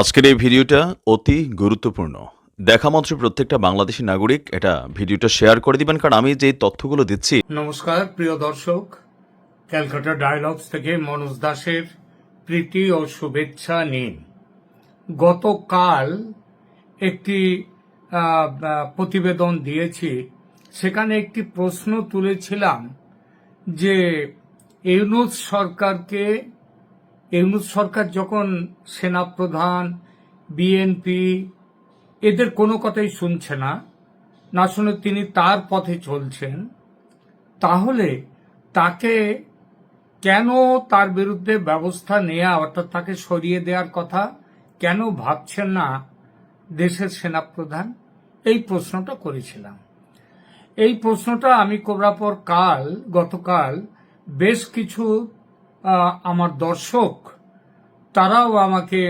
আজকের এই ভিডিওটা অতি গুরুত্বপূর্ণ। দেখা মাত্র প্রত্যেকটা বাংলাদেশি নাগরিক এটা ভিডিওটা শেয়ার করে দিবেন, কারণ আমি যে তথ্যগুলো দিচ্ছি নমস্কার, প্রিয় দর্শক। ক্যালকাটা ডায়ালগস থেকে মনোজ দাসের প্রীতি ও শুভেচ্ছা নিন। গতকাল একটি প্রতিবেদন দিয়েছি। সেখানে একটি প্রশ্ন তুলেছিলাম যে, ইউনুস সরকারকে ইউনুস সরকার যখন সেনাপ্রধান, বিএনপি, এদের কোনো কথাই শুনছে না না শুনে তিনি তার পথে চলছেন, তাহলে তাকে কেন তার বিরুদ্ধে ব্যবস্থা নেওয়া অর্থাৎ তাকে সরিয়ে দেওয়ার কথা কেন ভাবছেন না দেশের সেনাপ্রধান? এই প্রশ্নটা করেছিলাম। এই প্রশ্নটা আমি করার পর কাল, গতকাল বেশ কিছু আমার দর্শক, তারাও আমাকে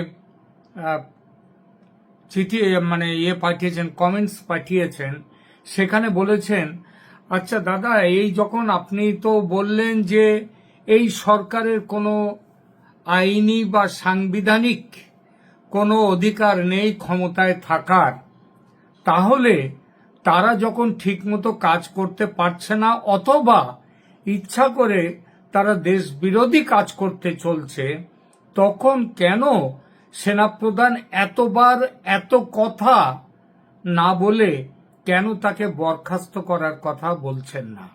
চিঠি মানে ইয়ে পাঠিয়েছেন কমেন্টস পাঠিয়েছেন। সেখানে বলেছেন আচ্ছা দাদা, এই যখন আপনি তো বললেন যে এই সরকারের কোনো আইনি বা সাংবিধানিক কোনো অধিকার নেই ক্ষমতায় থাকার, তাহলে তারা যখন ঠিকমতো কাজ করতে পারছে না, অথবা ইচ্ছা করে তারা দেশ বিরোধী কাজ করতে চলছে, তখন কেন সেনাপ্রধান এতবার এত কথা না বলে কেন তাকে বরখাস্ত করার কথা বলছেন না?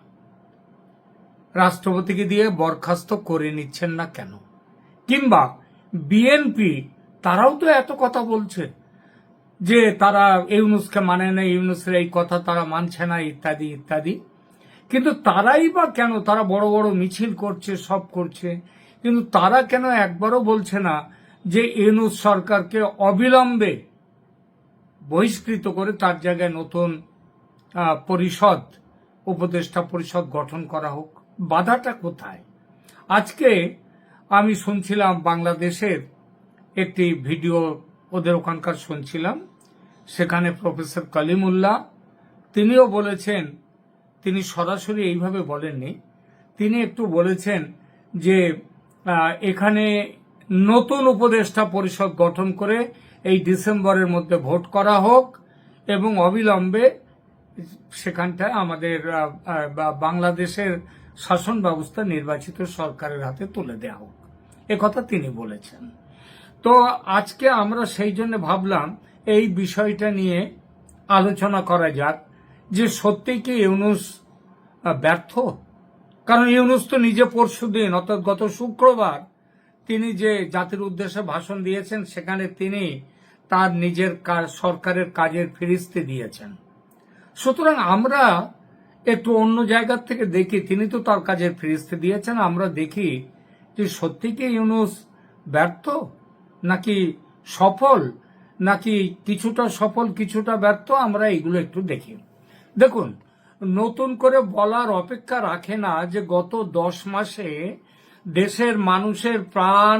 রাষ্ট্রপতিকে দিয়ে বরখাস্ত করে নিচ্ছেন না কেন? কিংবা বিএনপি, তারাও তো এত কথা বলছে যে তারা ইউনুসকে মানে না, ইউনুসের এই কথা তারা মানছে না, ইত্যাদি ইত্যাদি। কিন্তু তারাই বা কেন, তারা বড় বড় মিছিল করছে, সব করছে, কিন্তু তারা কেন একবারও বলছে না যে ইউনুস সরকারকে অবিলম্বে বহিষ্কৃত করে তার জায়গায় নতুন পরিষদ, উপদেষ্টা পরিষদ গঠন করা হোক? বাধাটা কোথায়? আজকে আমি শুনছিলাম বাংলাদেশের একটি ভিডিও ওদের ওখানকার শুনছিলাম, সেখানে প্রফেসর কালিমুল্লাহ, তিনিও বলেছেন তিনি সরাসরি এইভাবে বলেননি। তিনি একটু বলেছেন যে এখানে নতুন উপদেষ্টা পরিষদ গঠন করে এই ডিসেম্বরের মধ্যে ভোট করা হোক এবং অবিলম্বে সেখানটায় আমাদের বাংলাদেশের শাসন ব্যবস্থা নির্বাচিত সরকারের হাতে তুলে দেওয়া হোক। একথা তিনি বলেছেন। তো আজকে আমরা সেই জন্য ভাবলাম, এই বিষয়টা নিয়ে আলোচনা করা যাক। যে সত্যিই কি ইউনুস ব্যর্থ? কারণ ইউনুস তো নিজে পরশু দিন, অর্থাৎ গত শুক্রবার, তিনি যে জাতির উদ্দেশ্যে ভাষণ দিয়েছেন, সেখানে তিনি তার নিজের সরকারের কাজের ফিরিস্তি দিয়েছেন। সুতরাং আমরা একটু অন্য জায়গার থেকে দেখি, তিনি তো তার কাজের ফিরিস্তি দিয়েছেন, আমরা দেখি যে সত্যি কি ইউনুস ব্যর্থ? নাকি সফল? নাকি কিছুটা সফল, কিছুটা ব্যর্থ? আমরা এগুলো একটু দেখি। দেখুন, নতুন করে বলার অপেক্ষা রাখে না যে গত দশ মাসে দেশের মানুষের প্রাণ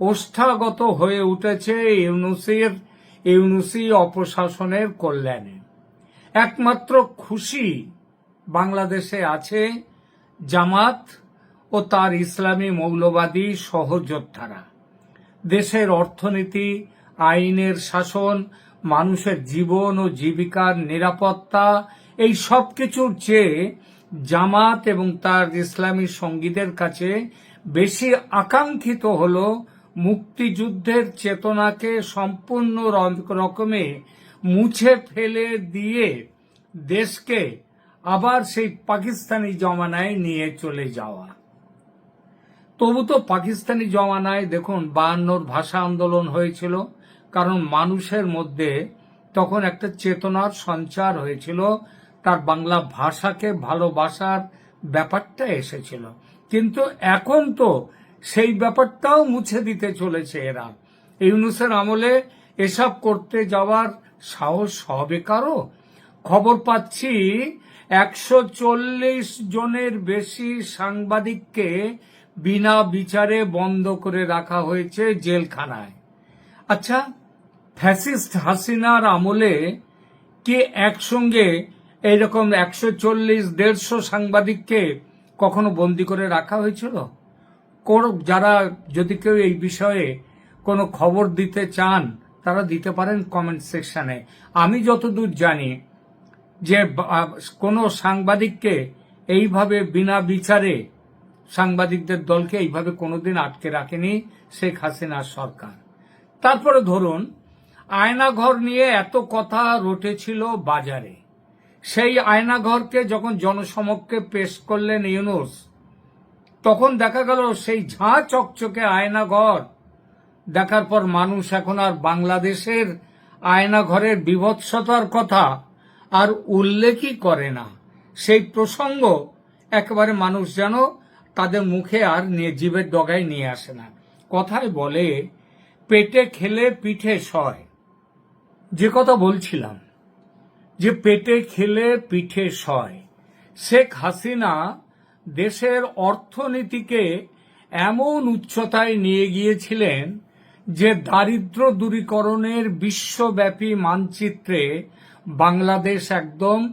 ওষ্ঠাগত হয়ে উঠেছে ইউনুসের, ইউনুসি অপশাসনের কল্যাণে। একমাত্র খুশি বাংলাদেশে আছে জামাত ও তার ইসলামী মৌলবাদী সহযোদ্ধারা। দেশের অর্থনীতি, আইনের শাসন, মানুষের জীবন ও জীবিকার নিরাপত্তা এই সব কিছুর চেয়ে জামাত এবং তার ইসলামী সঙ্গীদের কাছে বেশি আকাঙ্ক্ষিত হল মুক্তিযুদ্ধের চেতনাকে সম্পূর্ণ রকমে মুছে ফেলে দিয়ে দেশকে আবার সেই পাকিস্তানি জমানায় নিয়ে চলে যাওয়া। তবু তো পাকিস্তানি জমানায় দেখুন বায়ান্নর ভাষা আন্দোলন হয়েছিল, কারণ মানুষের মধ্যে তখন একটা চেতনার সঞ্চার হয়েছিল তার বাংলা ভাষাকে ভালোবাসার ব্যাপারটা এসেছিল। কিন্তু এখন তো সেই ব্যাপারটাও মুছে দিতে চলেছে এরা। ইউনুসের আমলে এসব করতে যাওয়ার সাহস হবে কারও? খবর পাচ্ছি একশো চল্লিশ জনের বেশি সাংবাদিককে বিনা বিচারে বন্ধ করে রাখা হয়েছে জেলখানায়। আচ্ছা ফ্যাসিস্ট হাসিনার আমলে কে একসঙ্গে এইরকম একশো চল্লিশ, দেড়শো সাংবাদিককে কখনো বন্দি করে রাখা হয়েছিল? যারা যদি কেউ এই বিষয়ে কোনো খবর দিতে চান, তারা দিতে পারেন কমেন্ট সেকশনে আমি যতদূর জানি যে কোনো সাংবাদিককে এইভাবে বিনা বিচারে সাংবাদিকদের দলকে এইভাবে কোনোদিন আটকে রাখেনি শেখ হাসিনার সরকার। তারপরে ধরুন, আয়নাঘর নিয়ে এত কথা রটেছিল বাজারে। সেই আয়নাঘরকে যখন জনসমক্ষে পেশ করলেন ইউনুস, তখন দেখা গেল সেই ঝাঁ চকচকে আয়নাঘর। দেখার পর মানুষ এখন আর বাংলাদেশের আয়নাঘরের বিভৎসতার কথা আর উল্লেখই করে না। সেই প্রসঙ্গ একেবারে মানুষ যেন তাদের মুখে আর নিয়ে জীবের ডগায় নিয়ে আসে না। কথায় বলে, পেটে খেলে পিঠে সয়। যে কথা বলছিলাম। যে পেটে খেলে পিঠে সয়। শেখ হাসিনা দেশের অর্থনীতিকে এমন উচ্চতায় নিয়ে গিয়েছিলেন যে দারিদ্র দূরীকরণের বিশ্বব্যাপী মানচিত্রে বাংলাদেশ একদম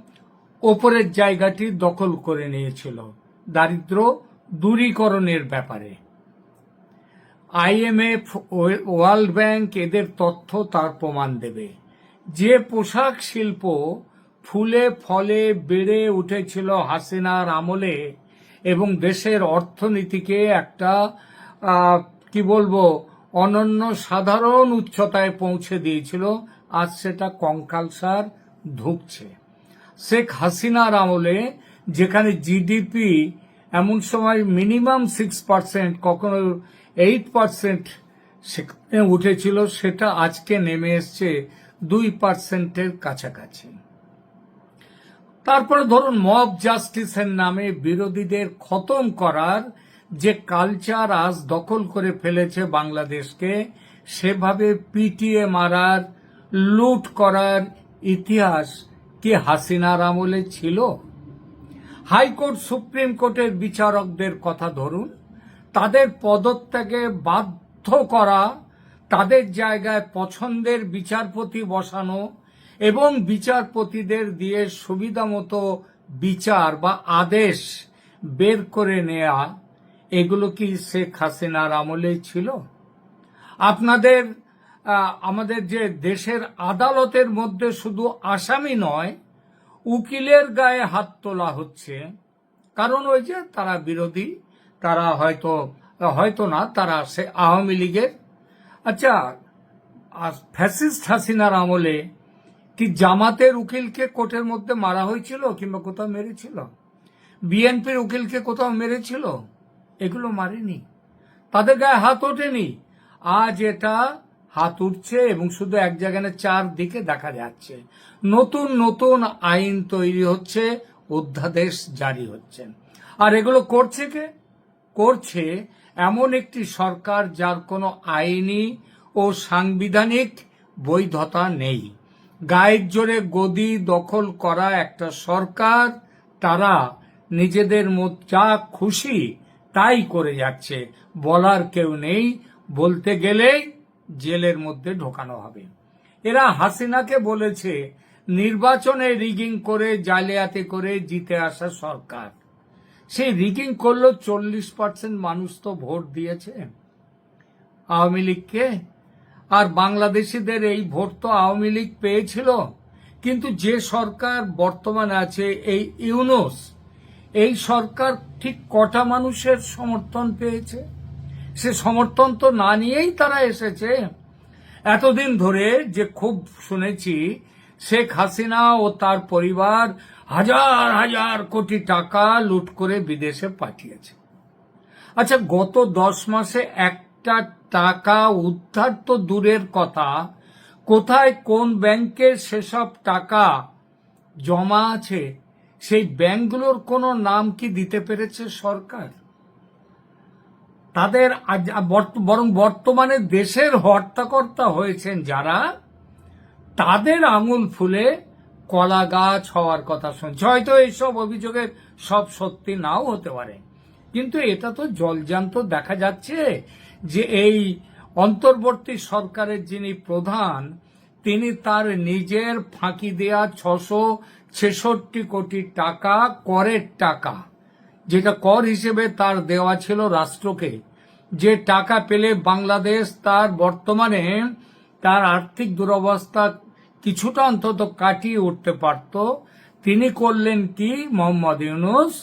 ওপরের জায়গাটি দখল করে নিয়েছিল, দারিদ্র দূরীকরণের ব্যাপারে। আইএমএফ ওয়ার্ল্ড ব্যাংক এদের তথ্য তার প্রমাণ দেবে। যে পোশাক শিল্প ফুলে, ফলে বেড়ে উঠেছিল হাসিনার আমলে এবং দেশের অর্থনীতিকে একটা কি বলব, অনন্য সাধারণ উচ্চতায় পৌঁছে দিয়েছিল। আজ সেটা কঙ্কালসার ধুকছে। শেখ হাসিনার আমলে যেখানে জিডিপি এমন সময় মিনিমাম সিক্স পার্সেন্ট কখনো এইট পার্সেন্ট উঠেছিল, সেটা আজকে নেমে এসছে দুই পার্সেন্টের কাছাকাছি। তারপরে ধরুন মব জাস্টিসের নামে বিরোধীদের খতম করার যে কালচার আজ দখল করে ফেলেছে বাংলাদেশকে, সেভাবে পিটিয়ে মারার, লুট করার ইতিহাস কি হাসিনার আমলে ছিল? হাইকোর্ট, সুপ্রিম কোর্টের বিচারকদের কথা ধরুন, তাদের পদত্যাগে বাধ্য করা তাদের জায়গায় পছন্দের বিচারপতি বসানো এবং বিচারপতিদের দিয়ে সুবিধা মতো বিচার বা আদেশ বের করে নেয়া, এগুলো কি শেখ হাসিনার আমলে ছিল? আপনাদের আমাদের যে দেশের আদালতের মধ্যে শুধু আসামি নয়, উকিলের গায়ে হাত তোলা হচ্ছে। কারণ ওই যে তারা বিরোধী, তারা হয়তো হয়তো না, তারা সে আওয়ামী লীগের আচ্ছা আর ফ্যাসিস্ট হাসিনার আমলে কি জামাতের উকিলকে কোর্টের মধ্যে মারা হয়েছিল কিংবা কোথাও মেরেছিল? বিএনপির উকিলকে কোথাও মেরেছিল? এগুলো মারেনি। তাদের গায়ে হাত ওঠেনি। আজ এটা হাত উঠছে এবং শুধু এক জায়গায় চারদিকে দেখা যাচ্ছে। নতুন নতুন আইন তৈরি হচ্ছে, অধ্যাদেশ জারি হচ্ছে। আর এগুলো করছে কে? করছে এমন একটি সরকার যার কোনো আইনি ও সাংবিধানিক বৈধতা নেই। গায়ের জোরে গদি দখল করা একটা সরকার, তারা নিজেদের যা খুশি তাই করে যাচ্ছে। বলার কেউ নেই, বলতে গেলেই জেলের মধ্যে ঢোকানো হবে। এরা হাসিনাকে বলেছে, নির্বাচনে রিগিং করে, জালিয়াতি করে জিতে আসা সরকার। সেই রিগিং করল, চল্লিশ পার্সেন্ট মানুষ তো ভোট দিয়েছে। আওয়ামী লীগকে। আর বাংলাদেশিদের এই ভোট তো আওয়ামী লীগ পেয়েছিল। কিন্তু যে সরকার বর্তমানে আছে, এই ইউনুস, এই সরকার ঠিক কটা মানুষের সমর্থন পেয়েছে? সে সমর্থন তো না নিয়েই তারা এসেছে। এতদিন ধরে যে খুব শুনেছি শেখ হাসিনা ও তার পরিবার হাজার হাজার কোটি টাকা লুট করে বিদেশে পাঠিয়েছে। আচ্ছা গত দশ মাসে একটা টাকা উদ্ধার তো দূরের কথা। কোথায় কোন ব্যাংকের সেসব টাকা জমা আছে? সেই ব্যাংকগুলোর কোনো নাম কি দিতে পেরেছে সরকার? তাদের বরং বর্তমানে দেশের হর্তাকর্তা হয়েছেন যারা তাদের আঙুল ফুলে কলা গাছ হওয়ার কথা শুনছে। হয়তো এইসব অভিযোগের সব সত্যি নাও হতে পারে। কিন্তু এটা তো জলজান্ত দেখা যাচ্ছে যে এই অন্তর্বর্তী সরকারের যিনি প্রধান, তিনি তার নিজের ফাঁকি দেয়া ছশো ছেষট্টি কোটি টাকা, করের টাকা, যেটা কর হিসেবে তার দেওয়া ছিল রাষ্ট্রকে, যে টাকা পেলে বাংলাদেশ তার বর্তমানে তার আর্থিক দুরবস্থা কিছুটা অন্তত কাটিয়ে উঠতে পারত। তিনি করলেন কি, মোহাম্মদ ইউনুস?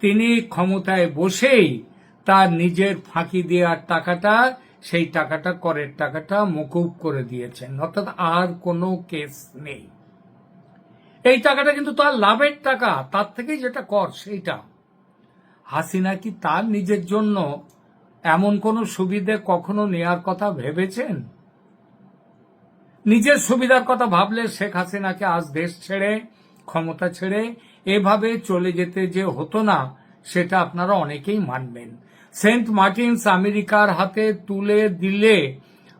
তিনি ক্ষমতায় বসেই তার নিজের ফাঁকি দেওয়ার টাকাটা, সেই টাকাটা, করের টাকাটা মকুব করে দিয়েছেন। অর্থাৎ আর কোনো কেস নেই। এই টাকাটা কিন্তু তার লাভের টাকা, তার থেকেই যেটা কর, সেইটা। হাসিনা কি তার নিজের জন্য এমন কোনো সুবিধে কখনো নেয়ার কথা ভেবেছেন? নিজের সুবিধার কথা ভাবলে শেখ হাসিনাকে আজ দেশ ছেড়ে, ক্ষমতা ছেড়ে এভাবে চলে যেতে যে হতো না, সেটা আপনারা অনেকেই মানবেন। সেন্ট মার্টিনস আমেরিকার হাতে তুলে দিলে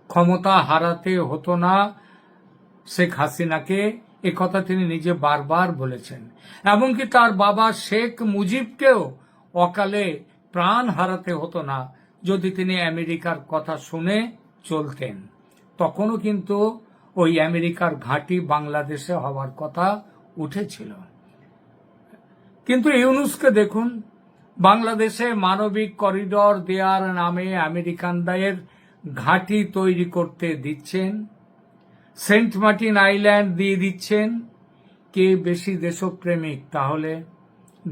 ক্ষমতা হারাতে হতো না শেখ হাসিনাকে কথা তিনি নিজে বারবার বলেছেন। এমনকি তার বাবা শেখ মুজিবকেও অকালে প্রাণ হারাতে হতো না, যদি তিনি আমেরিকার কথা শুনে চলতেন। তখনও কিন্তু ওই আমেরিকার ঘাঁটি বাংলাদেশে হওয়ার কথা উঠেছিল। কিন্তু ইউনুসকে দেখুন, বাংলাদেশে মানবিক করিডর দেওয়ার নামে আমেরিকানদের ঘাঁটি তৈরি করতে দিচ্ছেন, সেন্ট মার্টিন আইল্যান্ড দিয়ে দিচ্ছেন। কে বেশি দেশপ্রেমিক তাহলে?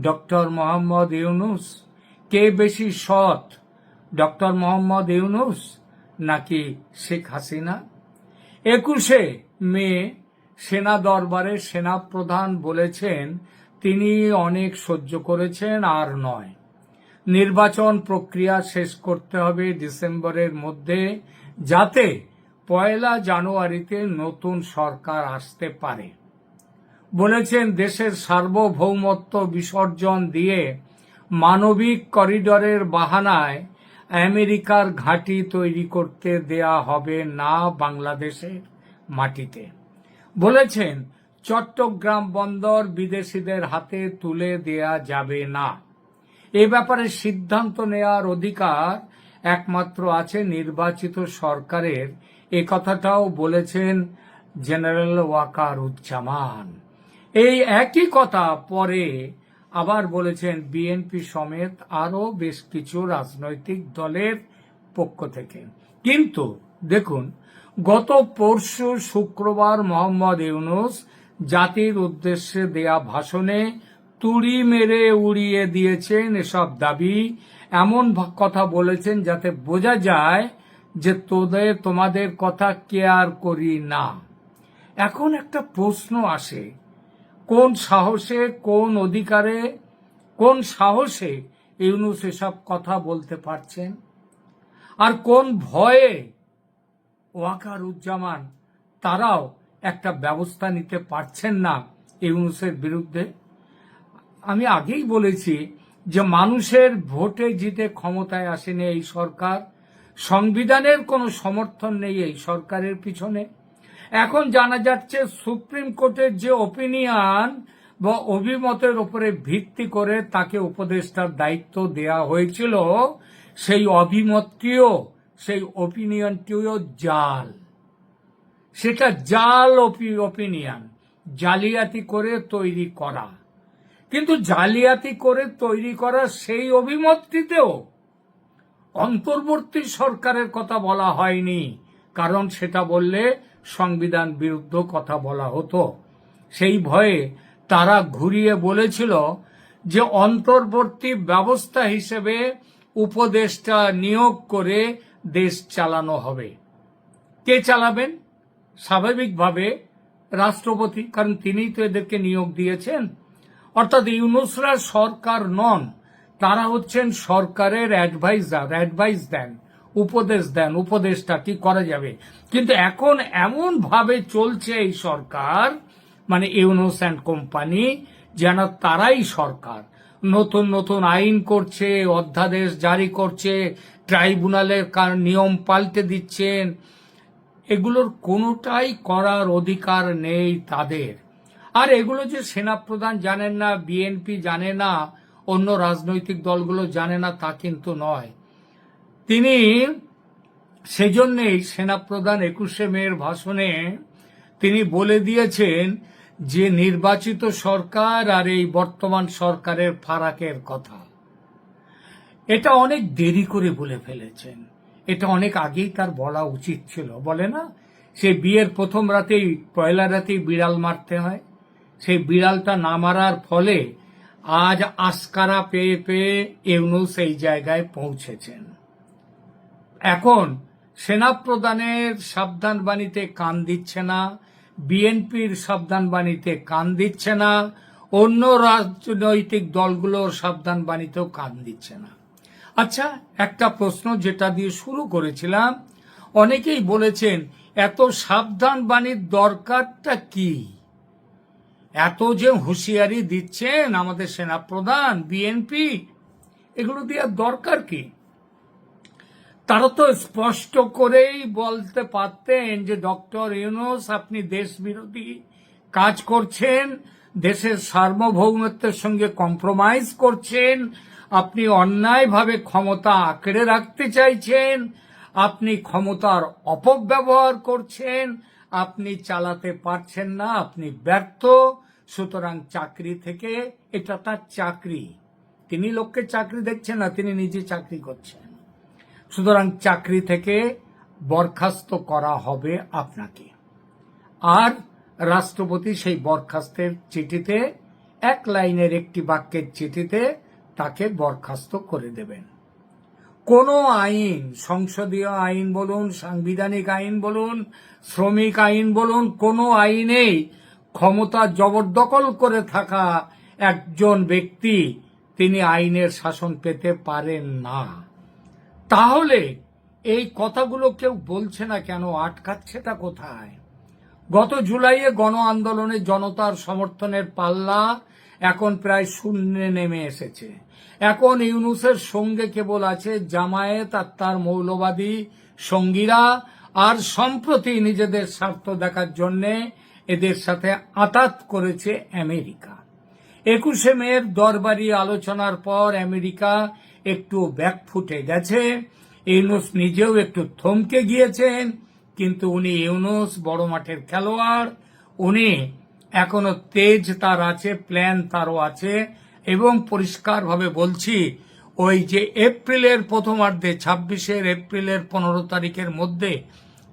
ডক্টর মোহাম্মদ ইউনুস? কে বেশি সৎ? ডক্টর মোহাম্মদ ইউনুস নাকি শেখ হাসিনা? একুশে মে সেনা দরবারে সেনাপ্রধান বলেছেন, তিনি অনেক সহ্য করেছেন আর নয়। নির্বাচন প্রক্রিয়া শেষ করতে হবে ডিসেম্বরের মধ্যে যাতে পয়লা জানুয়ারিতে নতুন সরকার আসতে পারে। বলেছেন, দেশের সার্বভৌমত্ব বিসর্জন দিয়ে মানবিক করিডরের বাহানায় আমেরিকার ঘাঁটি তৈরি করতে দেয়া হবে না বাংলাদেশের মাটিতে। বলেছেন, চট্টগ্রাম বন্দর বিদেশিদের হাতে তুলে দেয়া যাবে না। এ ব্যাপারে সিদ্ধান্ত নেয়ার অধিকার একমাত্র আছে নির্বাচিত সরকারের। এ কথাটাও বলেছেন জেনারেল ওয়াকার উজ্জামান এই একই কথা পরে আবার বলেছেন, বিএনপি সমেত আরও বেশ কিছু রাজনৈতিক দলের পক্ষ থেকে। কিন্তু দেখুন, গত পরশু শুক্রবার মোহাম্মদ ইউনুস জাতির উদ্দেশ্যে দেয়া ভাষণে তুড়ি মেরে উড়িয়ে দিয়েছেন এসব দাবি। এমন কথা বলেছেন যাতে বোঝা যায় যে তোদের, তোমাদের কথা কেয়ার করি না। এখন একটা প্রশ্ন আসে কোন সাহসে, কোন অধিকারে, কোন সাহসে ইউনুস এসব কথা বলতে পারছেন? আর কোন ভয়ে ওয়াকার উজ্জামান তারাও একটা ব্যবস্থা নিতে পারছেন না ইউনুসের বিরুদ্ধে? আমি আগেই বলেছি যে মানুষের ভোটে জিতে ক্ষমতায় আসেনি এই সরকার, সংবিধানের কোনো সমর্থন নেই এই সরকারের পিছনে। এখন জানা যাচ্ছে সুপ্রিম কোর্টের যে ওপিনিয়ন বা অভিমতের উপরে ভিত্তি করে তাকে উপদেষ্টার দায়িত্ব দেয়া হয়েছিল, সেই অভিমতটিও, সেই ওপিনিয়নটিও জাল। সেটা জাল ওপিনিয়ন জালিয়াতি করে তৈরি করা। কিন্তু জালিয়াতি করে তৈরি করা সেই অভিমতটিতেও অন্তর্বর্তী সরকারের কথা বলা হয়নি, কারণ সেটা বললে সংবিধান বিরুদ্ধ কথা বলা হতো। সেই ভয়ে তারা ঘুরিয়ে বলেছিল যে অন্তর্বর্তী ব্যবস্থা হিসেবে উপদেষ্টা নিয়োগ করে দেশ চালানো হবে। কে চালাবেন? স্বাভাবিকভাবে রাষ্ট্রপতি, কারণ তিনিই তো এদেরকে নিয়োগ দিয়েছেন। অর্থাৎ ইউনুসরা সরকার নন, তারা হচ্ছেন সরকারের অ্যাডভাইজার অ্যাডভাইস দেন। উপদেশ দেন, উপদেশটা কি করা যাবে। কিন্তু এখন এমন ভাবে চলছে এই সরকার মানে ইউনোস অ্যান্ড কোম্পানি, যেন তারাই সরকার। নতুন নতুন আইন করছে, অধ্যাদেশ জারি করছে, ট্রাইব্যুনালের নিয়ম পাল্টে দিচ্ছেন। এগুলোর কোনোটাই করার অধিকার নেই তাদের। আর এগুলো যে সেনাপ্রধান জানেন না, বিএনপি জানে না, অন্য রাজনৈতিক দলগুলো জানে না, তা কিন্তু নয়। তিনি সেজন্যেই সেনাপ্রধান একুশে মেয়ের ভাষণে তিনি বলে দিয়েছেন যে নির্বাচিত সরকার আর এই বর্তমান সরকারের ফারাকের কথা। এটা অনেক দেরি করে বলে ফেলেছেন। এটা অনেক আগেই তার বলা উচিত ছিল। বলে না? সে বিয়ের প্রথম রাতেই, পয়লা রাতেই বিড়াল মারতে হয়। সেই বিড়ালটা না মারার ফলে আজ আস্কারা পেয়ে পেয়ে ইউনুস এই জায়গায় পৌঁছেছেন। এখন সেনা প্রধানের সাবধান বাণীতে কান দিচ্ছে না, বিএনপির সাবধান বাণীতে কান দিচ্ছে না, অন্য রাজনৈতিক দলগুলোর সাবধান বাণীতেও কান দিচ্ছে না। আচ্ছা একটা প্রশ্ন যেটা দিয়ে শুরু করেছিলাম, অনেকেই বলেছেন, এত সাবধান বাণীর দরকারটা কি? এত যে হুঁশিয়ারি দিচ্ছেন আমাদের সেনাপ্রধান, বিএনপি, এগুলো দেওয়ার দরকার কি? তারা তো স্পষ্ট করেই বলতে পারতেন যে ডক্টর ইউনুস, আপনি দেশ বিরোধী কাজ করছেন, দেশের সার্বভৌমত্বের সঙ্গে কম্প্রোমাইজ করছেন, আপনি অন্যায়ভাবে ক্ষমতা আঁকড়ে রাখতে চাইছেন, আপনি ক্ষমতার অপব্যবহার করছেন, আপনি চালাতে পারছেন না, আপনি ব্যর্থ, সুতরাং চাকরি থেকে এটা তার চাকরি। তিনি লোককে চাকরি দেখছেন না, তিনি নিজে চাকরি করছেন। সুতরাং চাকরি থেকে বরখাস্ত করা হবে আপনাকে। আর রাষ্ট্রপতি সেই বরখাস্তের চিঠিতে, এক লাইনের একটি বাক্যের চিঠিতে তাকে বরখাস্ত করে দেবেন। কোনো আইন, সংসদীয় আইন বলুন, সাংবিধানিক আইন বলুন, শ্রমিক আইন বলুন, কোনো আইনেই ক্ষমতা জবরদখল করে থাকা একজন ব্যক্তি তিনি আইনের শাসন পেতে পারেন না। তাহলে এই কথাগুলো কেউ বলছে না কেন? আটকাচ্ছেটা কোথায়? গত জুলাইয়ে গণ আন্দোলনে জনতার সমর্থনের পাল্লা এখন প্রায় শূন্যে নেমে এসেছে। এখন ইউনুসের সঙ্গে কেবল আছে জামায়াত আর তার মৌলবাদী সঙ্গীরা, আর সম্প্রতি নিজেদের স্বার্থ দেখার জন্যে এদের সাথে আতাত করেছে আমেরিকা। একুশে মেয়ের দরবারি আলোচনার পর আমেরিকা একটু ব্যাকফুটে গেছে। ইউনুস নিজেও একটু থমকে গিয়েছেন, কিন্তু উনি ইউনুস, বড় মাঠের খেলোয়াড়। উনি এখনও তেজ তার আছে, প্ল্যান তারও আছে, এবং পরিষ্কারভাবে বলছি, ওই যে এপ্রিলের প্রথমার্ধে, ছাব্বিশের এপ্রিলের পনেরো তারিখের মধ্যে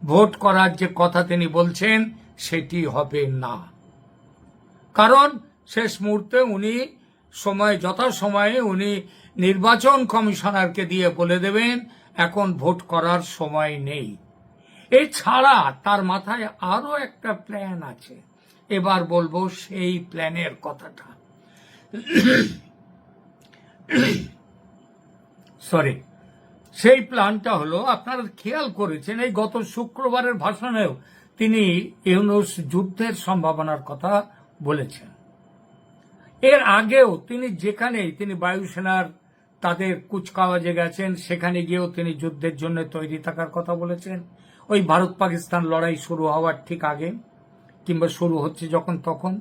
ভোট করার যে কথা তিনি বলছেন, সেটি হবে না। কারণ শেষ মুহূর্তে উনি সময়, যথাসময়ে উনি নির্বাচন কমিশনারকে দিয়ে বলে দেবেন, এখন ভোট করার সময় নেই। এছাড়া তার মাথায় আরও একটা প্ল্যান আছে। এবার বলব সেই প্ল্যানের কথাটা। সরি, সেই প্ল্যানটা হলো, আপনারা খেয়াল করেছেন, এই গত শুক্রবারের ভাষণেও তিনি ইউনুস যুদ্ধের সম্ভাবনার কথা বলেছেন। এর আগেও তিনি যেখানেই তিনি বায়ুসেনার তাদের কুচকাওয়াজে গেছেন। সেখানে গিয়েও তিনি যুদ্ধের জন্য তৈরি থাকার কথা বলেছেন। ওই ভারত পাকিস্তান লড়াই শুরু হওয়ার ঠিক আগে কিংবা শুরু হচ্ছে যখন তখন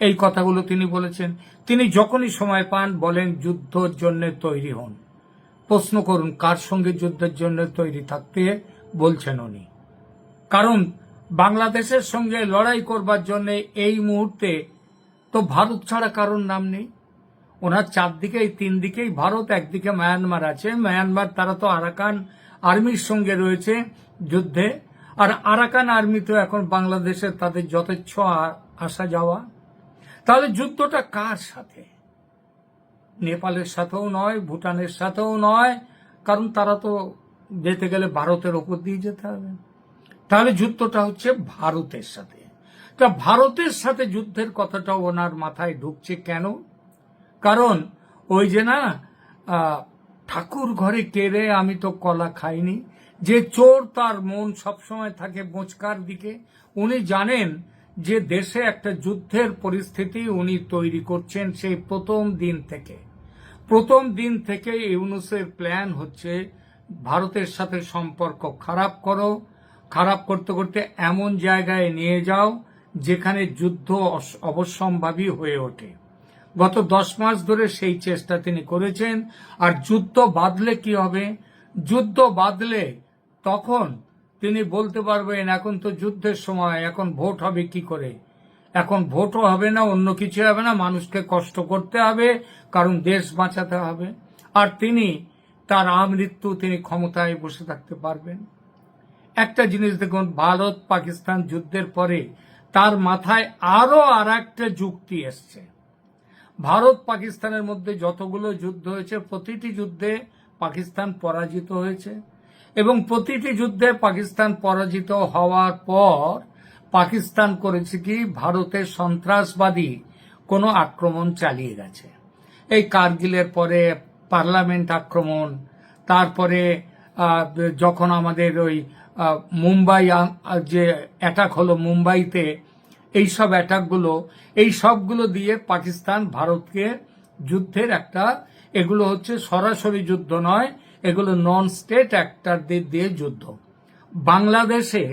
এই কথাগুলো তিনি বলেছেন। তিনি যখনই সময় পান বলেন, যুদ্ধের জন্য তৈরি হন। প্রশ্ন করুন, কার সঙ্গে যুদ্ধের জন্য তৈরি থাকতে বলছেন উনি? কারণ বাংলাদেশের সঙ্গে লড়াই করবার জন্য এই মুহূর্তে তো ভারত ছাড়া কারোর নাম নেই। ওনার চারদিকেই তিন দিকেই ভারত, একদিকে মায়ানমার আছে। মায়ানমার, তারা তো আরাকান আর্মির সঙ্গে রয়েছে যুদ্ধে। আর আরাকান আর্মি তো এখন বাংলাদেশের তাদের যথেচ্ছ আসা যাওয়া। তাহলে যুদ্ধটা কার সাথে? নেপালের সাথেও নয়, ভুটানের সাথেও নয়, কারণ তারা তো যেতে গেলে ভারতের ওপর দিয়ে যেতে হবে। তাহলে যুদ্ধটা হচ্ছে ভারতের সাথে। তা ভারতের সাথে যুদ্ধের কথাটা ওনার মাথায় ঢুকছে কেন? কারণ ওই যে না ঠাকুর ঘরে কেড়ে আমি তো কলা খাইনি। যে চোর তার মন সবসময় থাকে বোচকার দিকে। উনি জানেন যে দেশে একটা যুদ্ধের পরিস্থিতি উনি তৈরি করছেন সেই প্রথম দিন থেকে। প্রথম দিন থেকে ইউনুসের প্ল্যান হচ্ছে, ভারতের সাথে সম্পর্ক খারাপ করো। খারাপ করতে করতে এমন জায়গায় নিয়ে যাও যেখানে যুদ্ধ অবশ্যম্ভাবী হয়ে ওঠে। গত দশ মাস ধরে সেই চেষ্টা তিনি করেছেন। আর যুদ্ধ বাঁধলে কি হবে? যুদ্ধ বাঁধলে তখন তিনি বলতে পারবেন, এখন তো যুদ্ধের সময়, এখন ভোট হবে কি করে? এখন ভোটও হবে না, অন্য কিছু হবে না, মানুষকে কষ্ট করতে হবে, কারণ দেশ বাঁচাতে হবে। আর তিনি, তার আমৃত্যু তিনি ক্ষমতায় বসে থাকতে পারবেন। একটা জিনিস দেখুন ভারত পাকিস্তান যুদ্ধের পরে তার মাথায় আরও আর একটা যুক্তি এসছে। ভারত পাকিস্তানের মধ্যে যতগুলো যুদ্ধ হয়েছে, প্রতিটি যুদ্ধে পাকিস্তান পরাজিত হয়েছে এবং প্রতিটি যুদ্ধে পাকিস্তান পরাজিত হওয়ার পর পাকিস্তান করেছে কি, ভারতের সন্ত্রাসবাদী কোনো আক্রমণ চালিয়ে গেছে। এই কার্গিলের পরে পার্লামেন্ট আক্রমণ, তারপরে যখন আমাদের ওই মুম্বাই যে অ্যাটাক হলো মুম্বাইতে এই সব অ্যাটাকগুলো এই সবগুলো দিয়ে পাকিস্তান ভারতকে যুদ্ধের একটা, এগুলো হচ্ছে সরাসরি যুদ্ধ নয়, এগুলো নন স্টেট অ্যাক্টারদের দিয়ে যুদ্ধ। বাংলাদেশে